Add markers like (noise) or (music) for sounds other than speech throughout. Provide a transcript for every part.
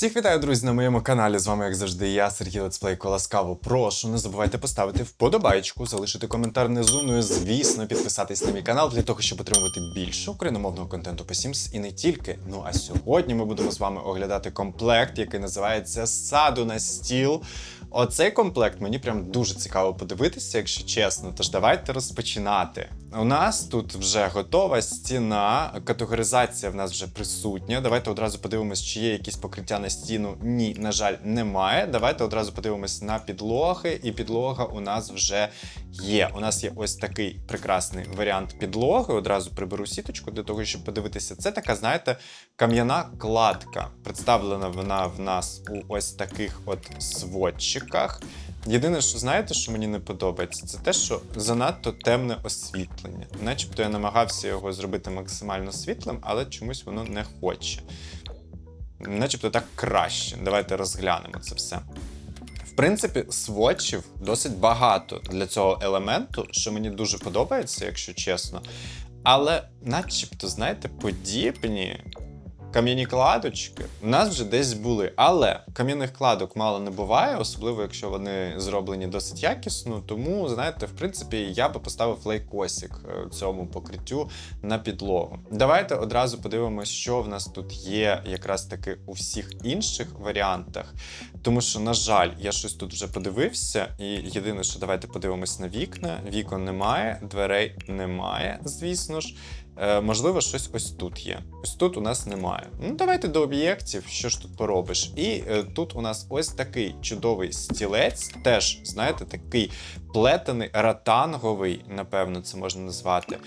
Всіх вітаю, друзі, на моєму каналі. З вами, як завжди, я, Сергій Летсплейко Ласкаво. Прошу, не забувайте поставити вподобайку, залишити коментар внизу. Ну і звісно, підписатись на мій канал для того, щоб отримувати більше україномовного контенту по Sims і не тільки. Ну а сьогодні ми будемо з вами оглядати комплект, який називається Саду на стіл. Оцей комплект мені прям дуже цікаво подивитися, якщо чесно. Тож давайте розпочинати. У нас тут вже готова стіна, категоризація в нас вже присутня. Давайте одразу подивимось, чи є якісь покриття на стіну. Ні, на жаль, немає. Давайте одразу подивимось на підлоги, і підлога у нас вже є. У нас є ось такий прекрасний варіант підлоги. Одразу приберу сіточку для того, щоб подивитися. Це така, знаєте, кам'яна кладка. Представлена вона в нас у ось таких от сводчиках. Єдине, що знаєте, що мені не подобається, це те, що занадто темне освітлення. Начебто я намагався його зробити максимально світлим, але чомусь воно не хоче. Начебто так краще. Давайте розглянемо це все. В принципі, сводчів досить багато для цього елементу, що мені дуже подобається, якщо чесно. Але, начебто, знаєте, подібні кам'яні кладочки у нас вже десь були. Але кам'яних кладок мало не буває, особливо якщо вони зроблені досить якісно. Тому, знаєте, в принципі, я би поставив лайкосик е, цьому покриттю на підлогу. Давайте одразу подивимося, що в нас тут є якраз таки у всіх інших варіантах. Тому що, на жаль, я щось тут вже подивився, і єдине, що давайте подивимось на вікна. Вікон немає, дверей немає, звісно ж. Е, можливо, щось ось тут є. Ось тут у нас немає. Ну, давайте до об'єктів, що ж тут поробиш. І е, тут у нас ось такий чудовий стілець, теж, знаєте, такий плетений, ратанговий, напевно, це можна назвати.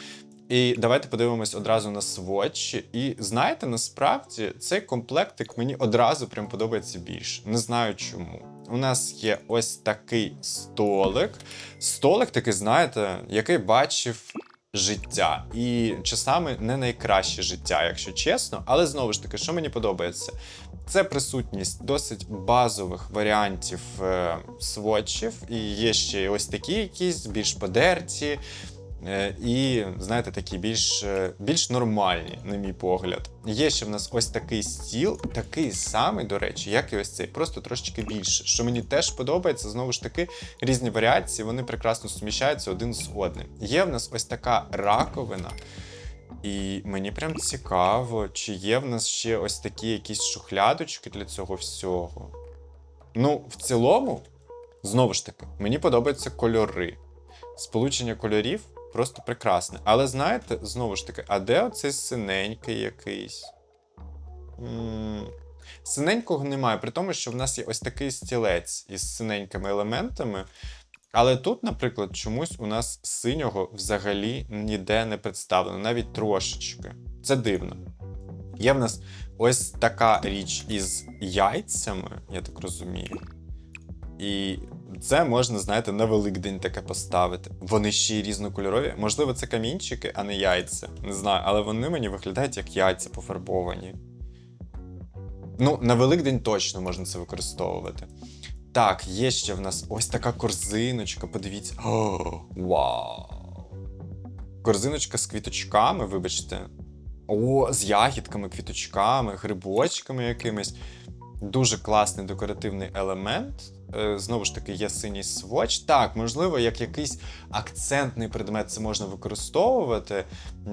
І давайте подивимось одразу на сводчі. І знаєте, насправді цей комплектик мені одразу прям подобається більше. Не знаю чому. У нас є ось такий столик. Столик такий, знаєте, який бачив життя. І часами не найкраще життя, якщо чесно. Але знову ж таки, що мені подобається, це присутність досить базових варіантів е, сводчів. І є ще ось такі якісь більш подерті. Е, І, знаєте, такі більш, е, більш нормальні, на мій погляд. Є ще в нас ось такий стіл, такий самий, до речі, як і ось цей, просто трошечки більше. Що мені теж подобається, знову ж таки, різні варіації, вони прекрасно суміщаються один з одним. Є в нас ось така раковина. І мені прям цікаво, чи є в нас ще ось такі якісь шухлядочки для цього всього. Ну, в цілому, знову ж таки, мені подобаються кольори. Сполучення кольорів просто прекрасне. Але знаєте, знову ж таки, а де оцей синенький якийсь? м Синенького немає, при тому, що в нас є ось такий стілець із синенькими елементами. Але тут, наприклад, чомусь у нас синього взагалі ніде не представлено, навіть трошечки. Це дивно. Є в нас ось така річ із яйцями, я так розумію. І це можна, знаєте, на Великдень таке поставити. Вони ще й різнокольорові. Можливо, це камінчики, а не яйця. Не знаю, але вони мені виглядають як яйця пофарбовані. Ну, на Великдень точно можна це використовувати. Так, є ще в нас ось така корзиночка, подивіться. О, вау! Корзиночка з квіточками, вибачте. О, з ягідками, квіточками, грибочками якимись. Дуже класний декоративний елемент. Е, Знову ж таки, є синій сводч. Так, можливо, як якийсь акцентний предмет це можна використовувати.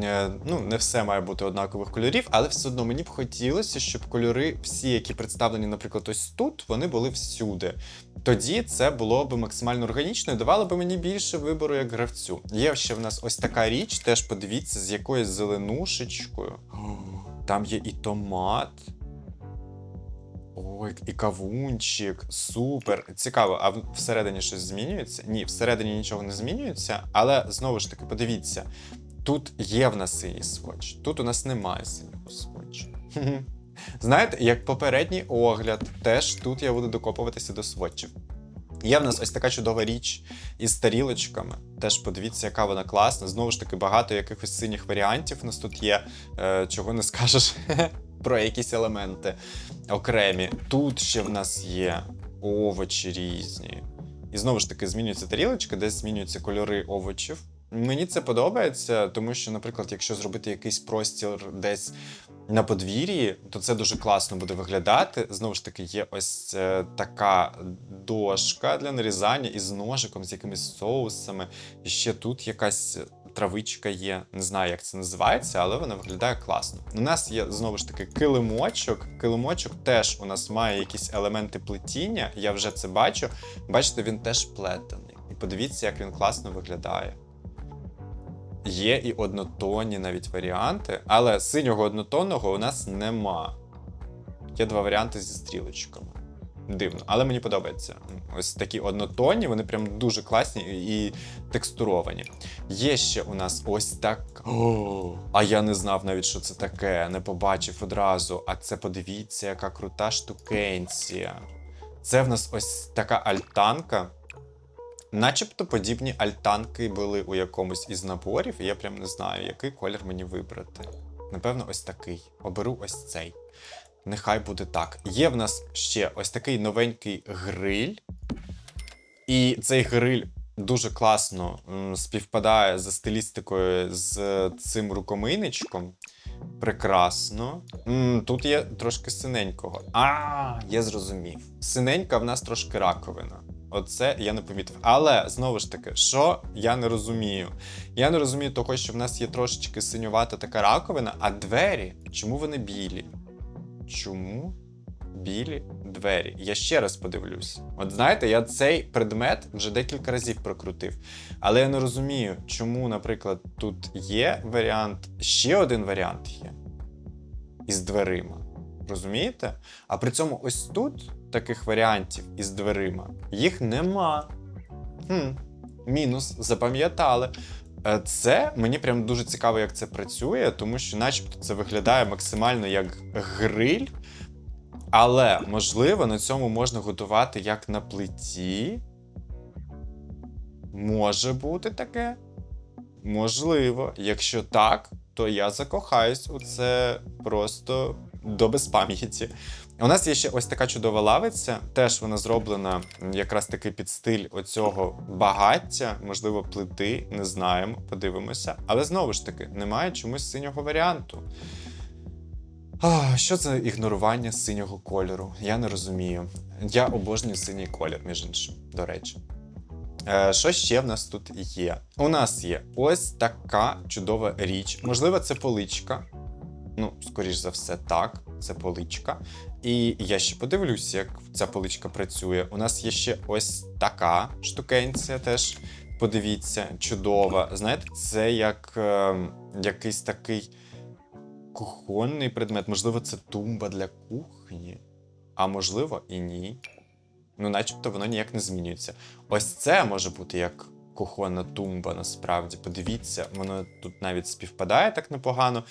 Е, Ну, не все має бути однакових кольорів, але все одно мені б хотілося, щоб кольори, всі, які представлені, наприклад, ось тут, вони були всюди. Тоді це було б максимально органічно і давало б мені більше вибору як гравцю. Є ще в нас ось така річ, теж подивіться, з якоюсь зеленушечкою. Там є і томат. Ой, і кавунчик, супер. Цікаво, а всередині щось змінюється? Ні, всередині нічого не змінюється, але знову ж таки, подивіться, тут є в нас синій сводч, тут у нас немає синього сводчу. Знаєте, як попередній огляд, теж тут я буду докопуватися до сводчів. Є в нас ось така чудова річ із тарілочками. Теж подивіться, яка вона класна. Знову ж таки, багато якихось синіх варіантів у нас тут є, е, чого не скажеш (laughs) про якісь елементи окремі. Тут ще в нас є овочі різні. І знову ж таки змінюються тарілочки, десь змінюються кольори овочів. Мені це подобається, тому що, наприклад, якщо зробити якийсь простір десь на подвір'ї, то це дуже класно буде виглядати. Знову ж таки, є ось е, така дошка для нарізання із ножиком, з якимись соусами. І ще тут якась травичка є. Не знаю, як це називається, але вона виглядає класно. У нас є знову ж таки килимочок. Килимочок теж у нас має якісь елементи плетіння. Я вже це бачу. Бачите, він теж плетений. І подивіться, як він класно виглядає. Є і однотонні навіть варіанти, але синього однотонного у нас нема. Є два варіанти зі стрілочками. Дивно, але мені подобається. Ось такі однотонні, вони прям дуже класні і текстуровані. Є ще у нас ось так. О, а я не знав навіть, що це таке, не побачив одразу. А це подивіться, яка крута штукенція. Це в нас ось така альтанка. Начебто подібні альтанки були у якомусь із наборів, і я прям не знаю, який колір мені вибрати. Напевно, ось такий. Оберу ось цей. Нехай буде так. Є в нас ще ось такий новенький гриль. І цей гриль дуже класно співпадає за стилістикою з цим рукомийничком. Прекрасно. Тут є трошки синенького. А, я зрозумів. Синенька в нас трошки раковина. Оце я не помітив. Але знову ж таки, що я не розумію? Я не розумію того, що в нас є трошечки синювата така раковина, а двері, чому вони білі? Чому білі двері? Я ще раз подивлюсь. От знаєте, я цей предмет вже декілька разів прокрутив. Але я не розумію, чому, наприклад, тут є варіант, ще один варіант є із дверима. Розумієте? А при цьому ось тут таких варіантів із дверима їх нема. Хм, мінус, запам'ятали. Е, Це мені прям дуже цікаво, як це працює, тому що, начебто, це виглядає максимально як гриль. Але, можливо, на цьому можна готувати як на плиті. Може бути таке. Можливо. Якщо так, то я закохаюсь у це просто до безпам'яті. У нас є ще ось така чудова лавиця. Теж вона зроблена якраз таки під стиль оцього багаття, можливо, плити, не знаємо, подивимося. Але знову ж таки, немає чомусь синього варіанту. Що це ігнорування синього кольору? Я не розумію. Я обожнюю синій колір, між іншим, до речі. Е, що ще в нас тут є? У нас є ось така чудова річ. Можливо, це поличка. Ну, скоріш за все, так, це поличка. І я ще подивлюся, як ця поличка працює. У нас є ще ось така штукенція теж. Подивіться, чудова. Знаєте, це як е, якийсь такий кухонний предмет. Можливо, це тумба для кухні, а можливо, і ні. Ну, начебто, воно ніяк не змінюється. Ось це може бути як кухонна тумба, насправді. Подивіться, воно тут навіть співпадає так непогано.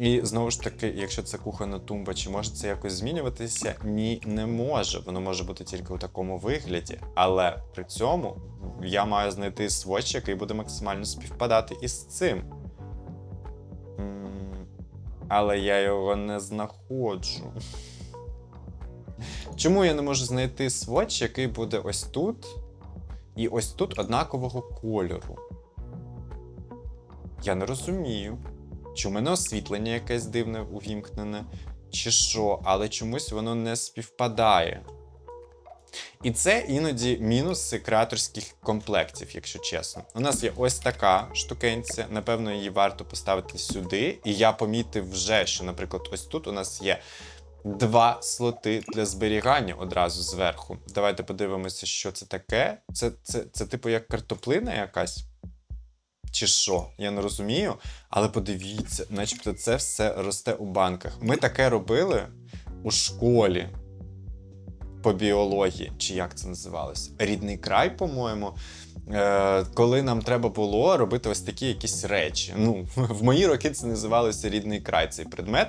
І знову ж таки, якщо це кухонна тумба, чи може це якось змінюватися? Ні, не може. Воно може бути тільки у такому вигляді. Але при цьому я маю знайти своч, який буде максимально співпадати із цим. Але я його не знаходжу. Чому я не можу знайти своч, який буде ось тут, і ось тут однакового кольору? Я не розумію. Чи у мене освітлення якесь дивне увімкнене, чи що, але чомусь воно не співпадає. І це іноді мінуси креаторських комплектів, якщо чесно. У нас є ось така штукенція, напевно, її варто поставити сюди. І я помітив вже, що, наприклад, ось тут у нас є два слоти для зберігання одразу зверху. Давайте подивимося, що це таке. Це, це, це типу як картоплина якась. Чи що, я не розумію. Але подивіться, начебто це все росте у банках. Ми таке робили у школі по біології, чи як це називалося? Рідний край, по-моєму. Е, коли нам треба було робити ось такі якісь речі. Ну, (laughs) в мої роки це називалося рідний край, цей предмет.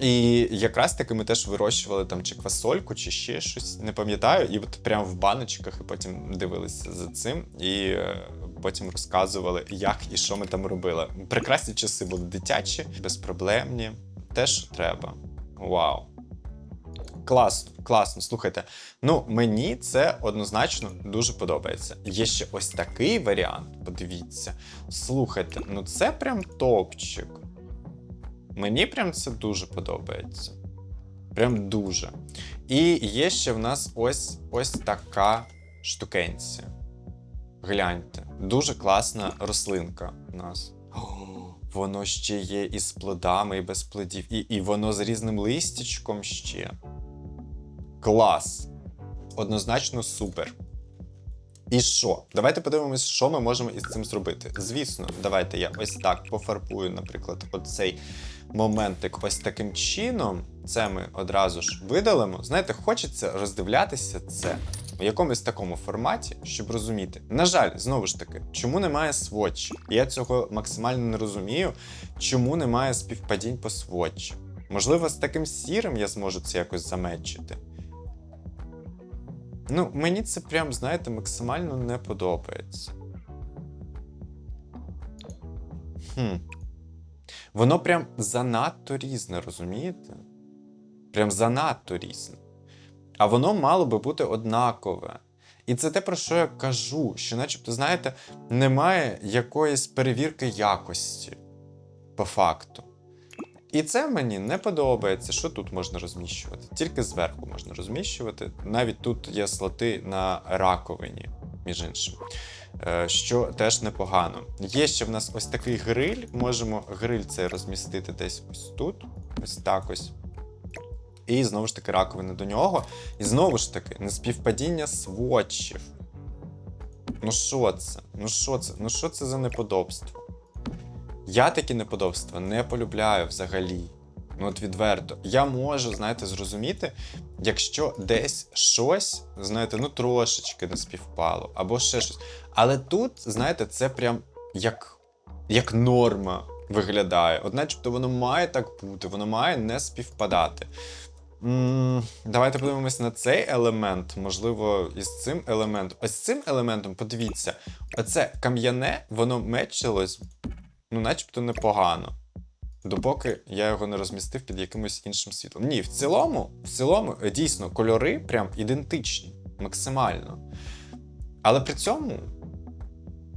І якраз таки ми теж вирощували там чи квасольку, чи ще щось, не пам'ятаю, і от прямо в баночках, і потім дивилися за цим, і е, потім розказували, як і що ми там робили. Прекрасні часи були дитячі, безпроблемні, теж треба. Вау. Класно, класно. Слухайте. Ну, мені це однозначно дуже подобається. Є ще ось такий варіант. Подивіться. Слухайте, ну це прям топчик. Мені прям це дуже подобається. Прям дуже. І є ще в нас ось ось така штукенція. Гляньте, дуже класна рослинка у нас. Воно ще є і з плодами, і без плодів, і, і воно з різним листячком ще. Клас! Однозначно супер. І що? Давайте подивимось, що ми можемо із цим зробити. Звісно, давайте я ось так пофарбую, наприклад, оцей моментик ось таким чином. Це ми одразу ж видалимо. Знаєте, хочеться роздивлятися це в якомусь такому форматі, щоб розуміти. На жаль, знову ж таки, чому немає сводчі? Я цього максимально не розумію, чому немає співпадінь по сводчі. Можливо, з таким сірим я зможу це якось заметчити. Ну, мені це прям, знаєте, максимально не подобається. Хм. Воно прям занадто різне, розумієте? Прям занадто різне. А воно мало би бути однакове. І це те, про що я кажу, що, начебто, знаєте, немає якоїсь перевірки якості по факту. І це мені не подобається, що тут можна розміщувати. Тільки зверху можна розміщувати. Навіть тут є слоти на раковині, між іншим, Е, що теж непогано. Є ще в нас ось такий гриль. Можемо гриль цей розмістити десь ось тут, ось так ось. І знову ж таки раковина до нього. І знову ж таки, неспівпадіння сводчів. Ну що це? Ну що це? Ну що це за неподобство? Я такі неподобства не полюбляю взагалі. Ну, от відверто. Я можу, знаєте, зрозуміти, якщо десь щось, знаєте, ну трошечки не співпало, або ще щось. Але тут, знаєте, це прям як, як норма виглядає. От начебто воно має так бути, воно має не співпадати. М, Давайте подивимось на цей елемент, можливо, із цим елементом. Ось цим елементом, подивіться, оце кам'яне, воно мечилось, ну, начебто непогано. Допоки я його не розмістив під якимось іншим світлом. Ні, в цілому, в цілому, е, дійсно, кольори прям ідентичні, максимально. Але при цьому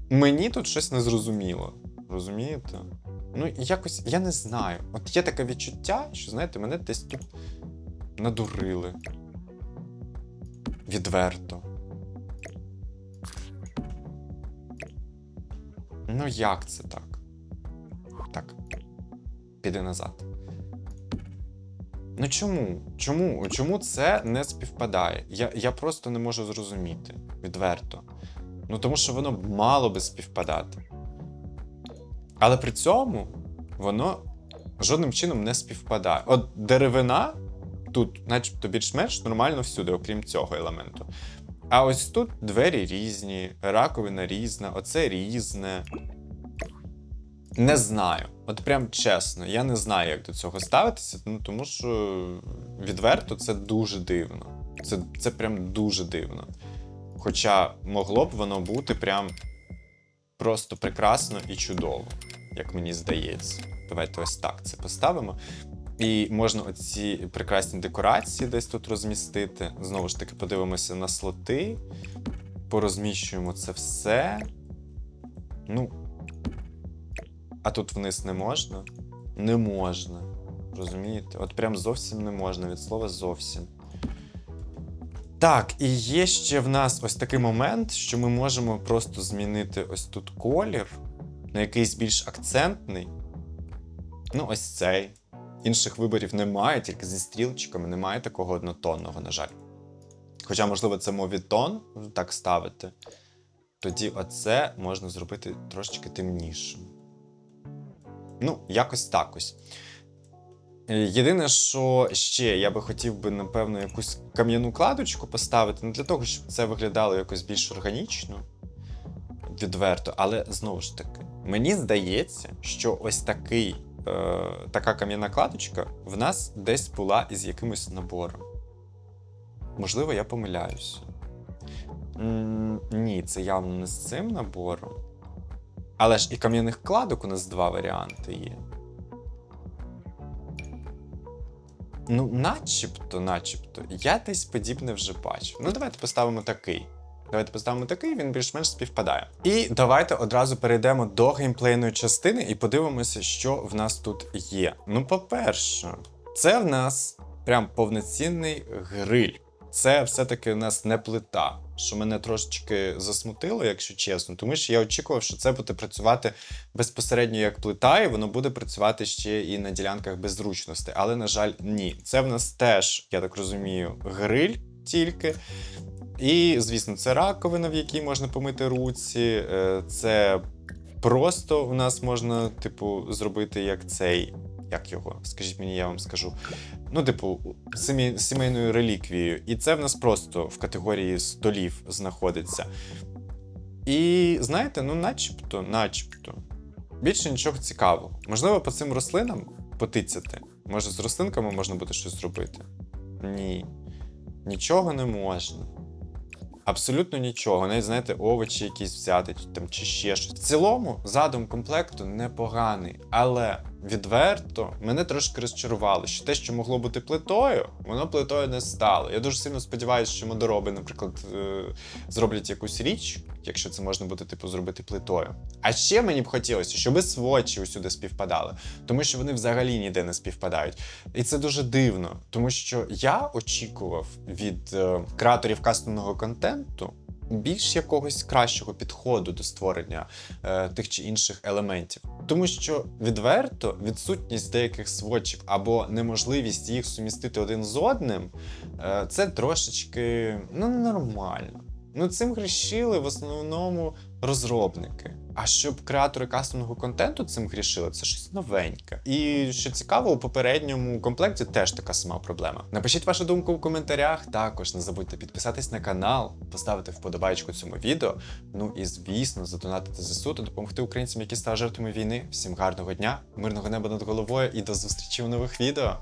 мені тут щось не зрозуміло. Розумієте? Ну, якось я не знаю. От є таке відчуття, що, знаєте, мене десь тут надурили. Відверто. Ну, як це так? Так. Піди назад. Ну чому? Чому? Чому це не співпадає? Я, я просто не можу зрозуміти. Відверто. Ну тому що воно мало би співпадати. Але при цьому воно жодним чином не співпадає. От деревина тут, начебто, більш-менш нормально всюди, окрім цього елементу. А ось тут двері різні, раковина різна, оце різне. Не знаю. От прям чесно, я не знаю, як до цього ставитися, ну тому що відверто це дуже дивно. Це, це прям дуже дивно. Хоча могло б воно бути прям просто прекрасно і чудово, як мені здається. Давайте ось так це поставимо. І можна оці прекрасні декорації десь тут розмістити. Знову ж таки, подивимося на слоти, порозміщуємо це все. Ну, а тут вниз не можна? Не можна. Розумієте? От прям зовсім не можна, від слова зовсім. Так, і є ще в нас ось такий момент, що ми можемо просто змінити ось тут колір на якийсь більш акцентний. Ну, ось цей. Інших виборів немає, тільки зі стрілчиками немає такого однотонного, на жаль. Хоча, можливо, це мовітон так ставити. Тоді оце можна зробити трошечки темнішим. Ну, якось так ось. Е, Єдине, що ще я би хотів би, напевно, якусь кам'яну кладочку поставити, ну для того, щоб це виглядало якось більш органічно, відверто. Але знову ж таки, мені здається, що ось такий, е, така кам'яна кладочка в нас десь була із якимось набором. Можливо, я помиляюся. Ні, це явно не з цим набором. Але ж і кам'яних кладок у нас два варіанти є. Ну, начебто, начебто, я десь подібне вже бачив. Ну, давайте поставимо такий. Давайте поставимо такий, він більш-менш співпадає. І давайте одразу перейдемо до геймплейної частини і подивимося, що в нас тут є. Ну, по-перше, це в нас прям повноцінний гриль. Це все-таки у нас не плита, що мене трошечки засмутило, якщо чесно, тому що я очікував, що це буде працювати безпосередньо як плита, і воно буде працювати ще і на ділянках без зручності. Але, на жаль, ні. Це в нас теж, я так розумію, гриль тільки. І, звісно, це раковина, в якій можна помити руці. е, Це просто у нас можна, типу, зробити як цей. Як його? Скажіть мені, я вам скажу. Ну, типу, сімей, сімейною реліквією. І це в нас просто в категорії столів знаходиться. І знаєте, ну, начебто, начебто. Більше нічого цікавого. Можливо, по цим рослинам потицяти. Може, з рослинками можна буде щось зробити? Ні. Нічого не можна. Абсолютно нічого. Навіть, знаєте, овочі якісь взяти там, чи ще щось. В цілому, задум комплекту непоганий, але відверто мене трошки розчарувало, що те, що могло бути плитою, воно плитою не стало. Я дуже сильно сподіваюся, що модороби, наприклад, е, зроблять якусь річ, якщо це можна буде типу зробити плитою. А ще мені б хотілося, щоб свочі усюди співпадали, тому що вони взагалі ніде не співпадають. І це дуже дивно, тому що я очікував від е, креаторів кастомного контенту. Більш якогось кращого підходу до створення е, тих чи інших елементів, тому що відверто відсутність деяких сводчів або неможливість їх сумістити один з одним, е, це трошечки ну нормально. Ну цим грішили в основному розробники. А щоб креатори кастомного контенту цим грішили, це щось новеньке. І що цікаво, у попередньому комплекті теж така сама проблема. Напишіть вашу думку в коментарях. Також не забудьте підписатись на канал, поставити вподобайку цьому відео. Ну і звісно, задонатити ЗСУ та допомогти українцям, які стали жертвами війни. Всім гарного дня, мирного неба над головою і до зустрічі у нових відео.